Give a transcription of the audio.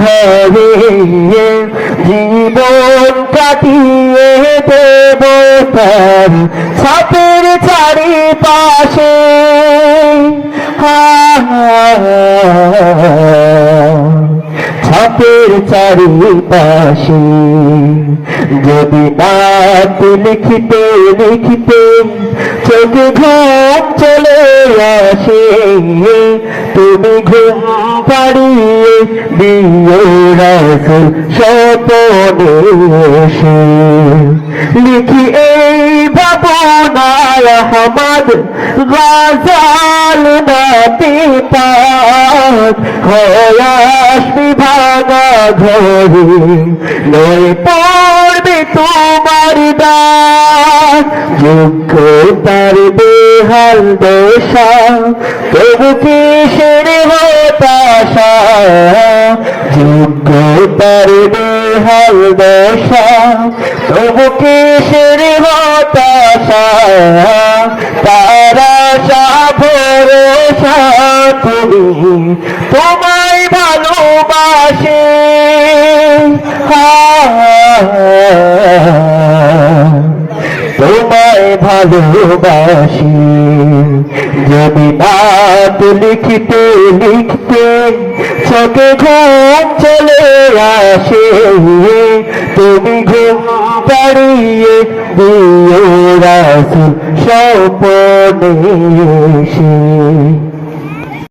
ধরে জীবন কাটিয়ে দেব তার ছাপের চারিপাশে। ছাপের চারিপাশে। যদি নাত লিখিতে লিখিতে চোখে ঘুম চলে আসে তুমি ঘুম পাড়িয়ে দিও রাসুল স্বপনে এসে। লিখি এই গাজাল নয় পড়বে তোমার দাস যোগ্য তার বেহাল দশা, তবু কিসের হতাশা যোগ্য তার বেহাল দশা। তবু কিসের হতাশা? তারা ভরসা তুমি তোমায় ভালোবাসে। তোমায় ভালোবাসি যদি নাত লিখতে লিখতে চোখে ঘুম চলে আসে, তুমি ঘুম পাড়িয়ে দিয়ে রাসুল স্বপনে